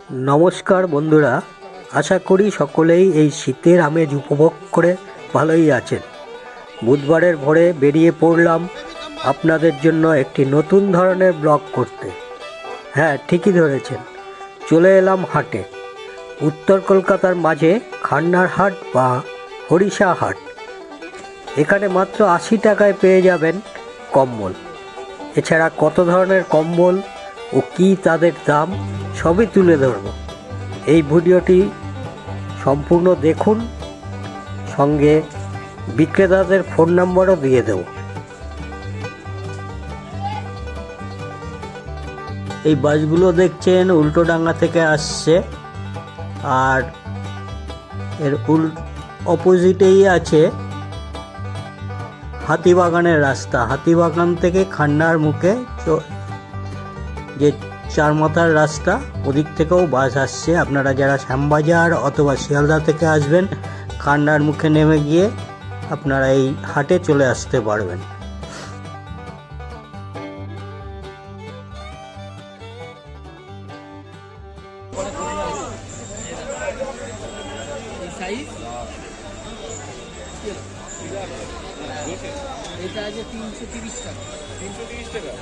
নমস্কার বন্ধুরা, আশা করি সকলেই এই শীতের আমেজ উপভোগ করে ভালোই আছেন। বুধবারের ভোরে বেরিয়ে পড়লাম আপনাদের জন্য একটি নতুন ধরনের ব্লগ করতে। হ্যাঁ ঠিকই ধরেছেন, চলে এলাম হাটে। উত্তর কলকাতার মাঝে খান্নার হাট বা হরিষা হাট। এখানে মাত্র আশি টাকায় পেয়ে যাবেন কম্বল। এছাড়া কত ধরনের কম্বল ও কী তাদের দাম সবই তুলে ধরব। এই ভিডিওটি সম্পূর্ণ দেখুন, সঙ্গে বিক্রেতাদের ফোন নম্বরও দিয়ে দেব। এই বাসগুলো দেখছেন উল্টোডাঙ্গা থেকে আসছে, আর এর উল, অপোজিটেই আছে হাতিবাগানের রাস্তা। হাতিবাগান থেকে খান্নার মুখে চ- চার মাথার রাস্তা ওদিক থেকেও বাস আসছে। আপনারা যারা শ্যামবাজার অথবা শিয়ালদা থেকে আসবেন খান্নার মুখে নেমে গিয়ে আপনারা এই হাটে চলে আসতে পারবেন। এটা আছে তিনশো তিরিশ টাকা। তিনশো তিরিশ টাকা?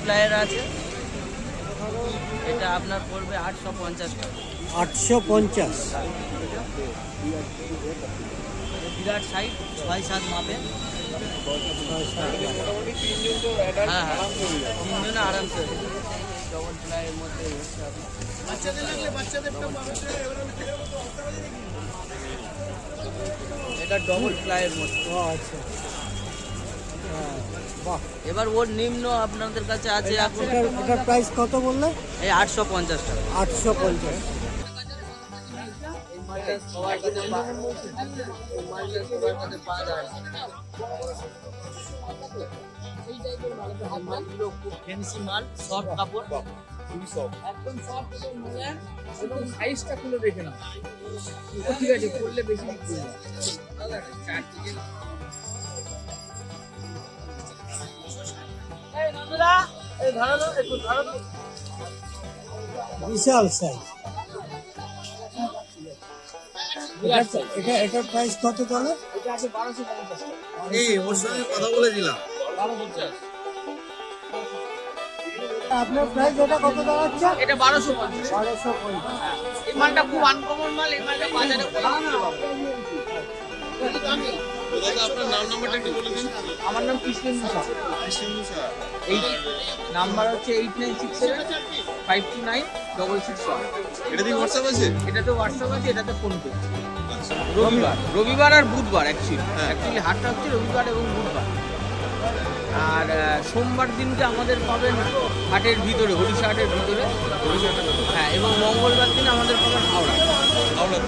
প্লায়ার আছে? এটা আপনার পড়বে আটশো পঞ্চাশ আটশো পঞ্চাশ। বিরাট সাইজ ছয় সাত মাপে। হ্যাঁ হ্যাঁ। তিনজনে আরামসে। ডবল প্লায়ের মধ্যে হচ্ছে আপনার। এটা ডবল প্লায়ের মধ্যে আচ্ছা। এবার ওর নিম্ন আপনাদের কাছে আছে এখন এটার প্রাইস কত বললে? এই আটশো পঞ্চাশ টাকা। আটশো পঞ্চাশ। মালগুলো খুব ফ্যান্সি মাল সফট কাপড়। একদম সফট এবং মোলায়েম এবং সাইজটা খুলে দেখে নাও। ঠিক আছে করলে বেশি। বিশাল সাইজ এটা এটার প্রাইস কত তাহলে? এটা আছে বারোশো পঞ্চাশ। এই ওর সঙ্গে কথা বলে দিলাম পঞ্চাশ। আপনার প্রাইস এটা কত দাঁড়াচ্ছে? এটা বারোশো পঞ্চাশ। বারোশো পঞ্চাশ। এই মালটা খুব আনকমন মাল এই মালটা বাজারে দামি। আমার নাম কৃষ্ণেন মুসা। এই নাম্বার হচ্ছে eight nine six seven five two nine double six one এটা দিয়ে হোয়াটসঅ্যাপ আছে? এটাতে হোয়াটসঅ্যাপ আছে এটাতে ফোন পে রবিবার? রবিবার আর বুধবার অ্যাকচুয়ালি অ্যাকচুয়ালি হাটটা হচ্ছে রবিবার এবং বুধবার। আর সোমবার দিনকে আমাদের পাবেন হাটের ভিতরে হরিষা হাটের ভিতরে। হ্যাঁ এবং মঙ্গলবার দিন আমাদের পাবেন হাওড়া। হাওড়া।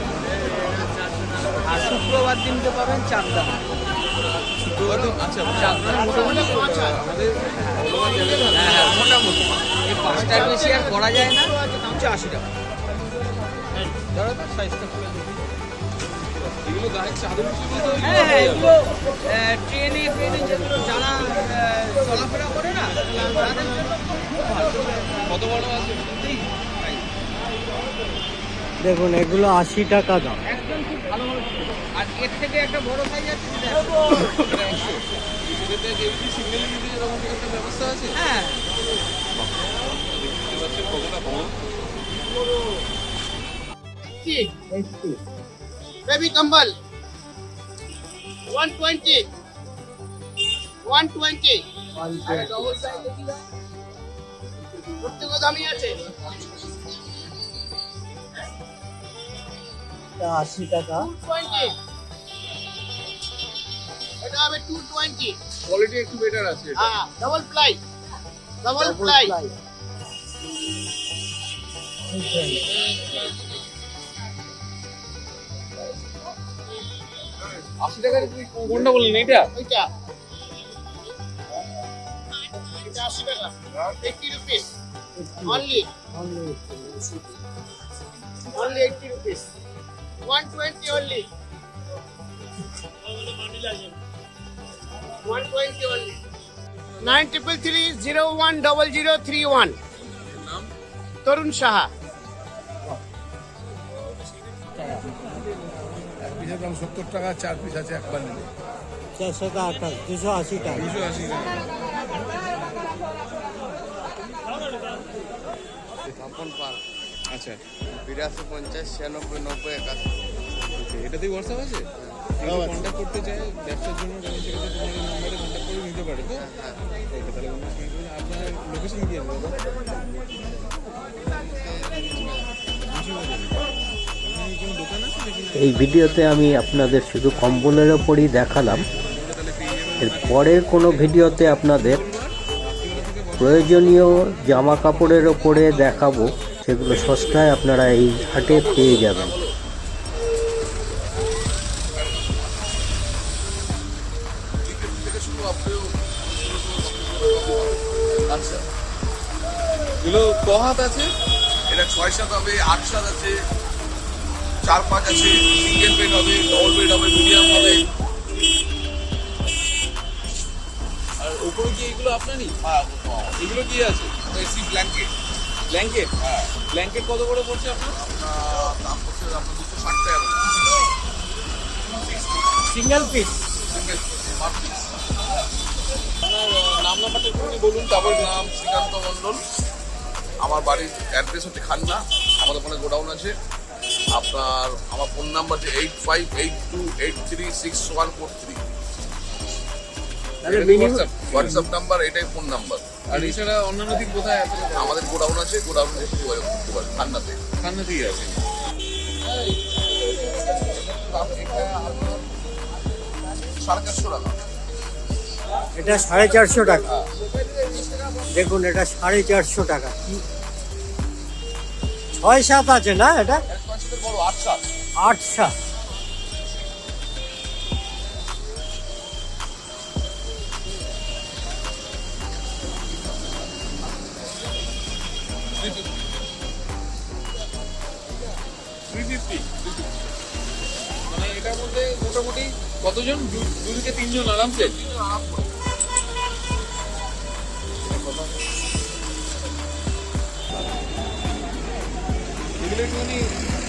আর শুক্রবার দিনকে পাবেন চাকদা। শুক্রবার আচ্ছা চাকদা মোটামুটি। হ্যাঁ হ্যাঁ মোটামুটি। এই পাঁচটার বেশি আর করা যায় না হচ্ছে আশি টাকা। ধরো তো সাইজটা হ্যাঁ হ্যাঁ এগুলো ট্রেনে ট্রেনে যেগুলো যারা চলাফেরা করে না তাদের জন্য কত বড় আছে? দেখুন এগুলো আশি টাকা দাম। একদম খুব ভালো ভালো আর এর থেকে একটা বড় সাইজ আছে সেটা একশো। সেটাতে এমনি সিগন্যাল দিতে এরকম কি একটা ব্যবস্থা আছে? হ্যাঁ। দেখতে পাচ্ছেন কতটা বড়। બેબી કંબલ વન ટ્વેન્ટી ওয়ান টোয়েন্টি প্রত্যেক দামই আছে। আশি টাকা। এটা হবে টু টোয়েন্টি কোয়ালিটি একটু বেটার আছে হ্যাঁ ডবল প্লাই ডবল প্লাই আশি টাকার কোনটা বললেন এটা এটা 80 টাকা 80 rupees only only 80 rupees 120 only One twenty only. Nine triple three zero one double zero three one. Tarun Saha দাম সত্তর টাকা চার পিস আছে একবার নিলে চারশো আঠাশ দুশো আশি টাকা দুশো আশি টাকা। আচ্ছা। বিরাশি পঞ্চাশ ছিয়ানব্বই নব্বই একাশি। ওকে এটাতেই হোয়াটসঅ্যাপ আছে? কন্ট্যাক্ট করতে চাই ব্যবসার জন্য তাহলে সেক্ষেত্রে তোমার এই নাম্বারে কন্ট্যাক্ট করে নিতে পারে তো? ওকে তাহলে অন্য সময় আপনার লোকেশন কি আছে এই ভিডিওতে আমি আপনাদের শুধু কম্বলের ওপরই দেখালাম। এর পরের কোনো ভিডিওতে আপনাদের প্রয়োজনীয় জামা কাপড়ের ওপরে দেখাবো, সেগুলো সস্তায় আপনারা এই হাটে পেয়ে যাবেন। আচ্ছা। এগুলো ক হাত আছে? এটা ছয় সাত হবে, আট সাত আছে। চার পাঁচ আছে সিঙ্গেল বেড হবে ডবল বেড হবে মিডিয়াম হবে। আর উপরে কি এগুলো আপনারই? হ্যাঁ। এগুলো কি আছে? এসি ব্ল্যাঙ্কেট ব্ল্যাঙ্কেট হ্যাঁ। ব্ল্যাঙ্কেট কত করে পড়ছে আপনার? দাম পড়ছে আপনার দুশো ষাট টাকা সিঙ্গেল পিস আপনার নাম নাম্বারটা একটুখানি বলুন। তারপর নাম শ্রীকান্ত মণ্ডল। আমার বাড়ির অ্যাড্রেস হচ্ছে খান্না। আমাদের ওখানে গোডাউন আছে। আপনার আমার ফোন নাম্বার যে eight five eight two eight three six one four three. WhatsApp number এটাই ফোন নাম্বার আর এছাড়া অন্যান্য দিক কোথায় আছে? আমাদের গোডাউন আছে গোডাউন যোগাযোগ করতে পারেন খান্নাতে খান্না দিয়ে আছে। সাড়ে চারশো টাকা। এটা সাড়ে চারশো টাকা। দেখুন এটা সাড়ে চারশো টাকা। ছয় সাত আছে না এটা? এক বড় মানে এটার মধ্যে মোটামুটি কতজন? দু- থেকে তিনজন আরামসে এগুলো একটুখানি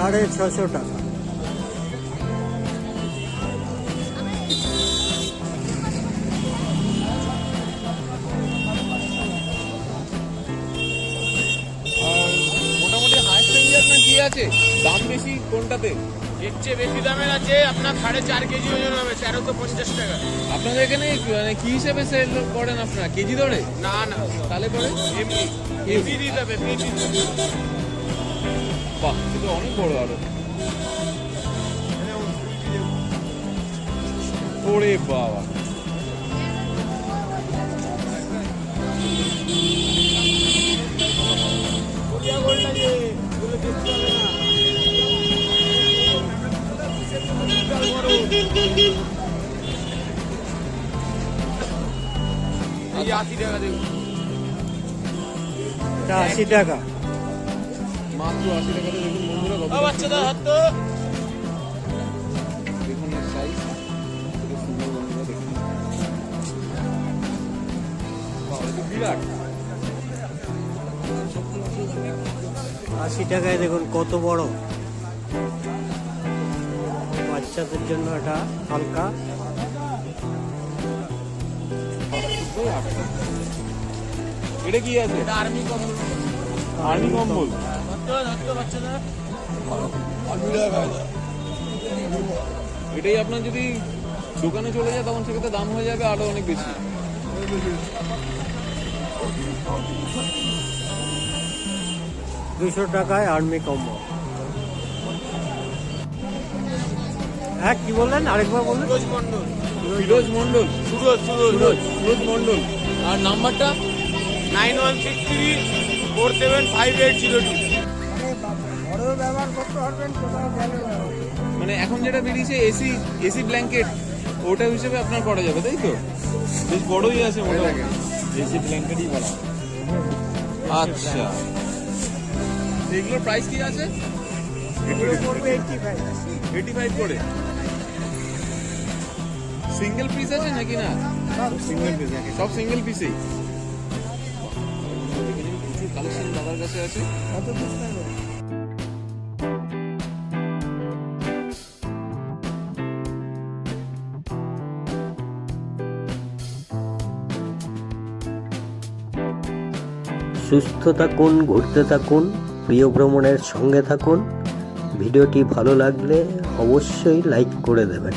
সাড়ে ছশো টাকা। আছে? দাম বেশি কোনটাতে? এর চেয়ে বেশি দামের আছে আপনার সাড়ে চার কেজি ওজন হবে তেরোশো পঞ্চাশ টাকা। আপনাদের এখানে মানে কি হিসেবে সেল করেন আপনারা? কেজি ধরে না না। তাহলে পরে? এমনি এমনি দিতে হবে। বাহ কিন্তু অনেক বড় আরও। ওরে বাবা। এটা আশি টাকা। মাত্র আশি টাকাতে দেখুন বন্ধুরা কত বাচ্চাদের হাত তো। দেখুন এর সাইজ কত সুন্দর বন্ধুরা দেখুন। বাহ, এ তো বিরাট। আশি টাকায় দেখুন কত বড়। বাচ্চাদের জন্য এটা হালকা। এটা কি আছে? আর্মি কম্বল। আর্মি কম্বল। এটাই আপনার যদি দোকানে চলে যায় তখন সেক্ষেত্রে দাম হয়ে যাবে আরও অনেক বেশি। দুশো টাকায় আর্মি কম্বল হ্যাঁ কি বললেন? আরেকবার বললেন রোজ মন্ডল ফিরোজ মন্ডল সুরজ সুরজ। সুরজ সুরজ মন্ডল আর নাম্বারটা? Nine one six three four seven five eight zero two. মানে এখন যেটা বেরিয়েছে এসি এসি ব্ল্যাঙ্কেট ওটা হিসেবে আপনার করা যাবে তাই তো? বেশ বড়ই আছে মোটামুটি। এসি ব্ল্যাঙ্কেটই বলা আচ্ছা। এগুলোর প্রাইস কি আছে? এইটি ফাইভ করে? সিঙ্গেল পিস আছে নাকি না? সিঙ্গেল পিস সব সিঙ্গেল পিসেই প্রচুর কালেকশন দাদার কাছে আছে সুস্থ থাকুন ঘুরতে থাকুন, প্রিয় ভ্রমণের সঙ্গে থাকুন। ভিডিওটি ভালো লাগলে অবশ্যই লাইক করে দেবেন।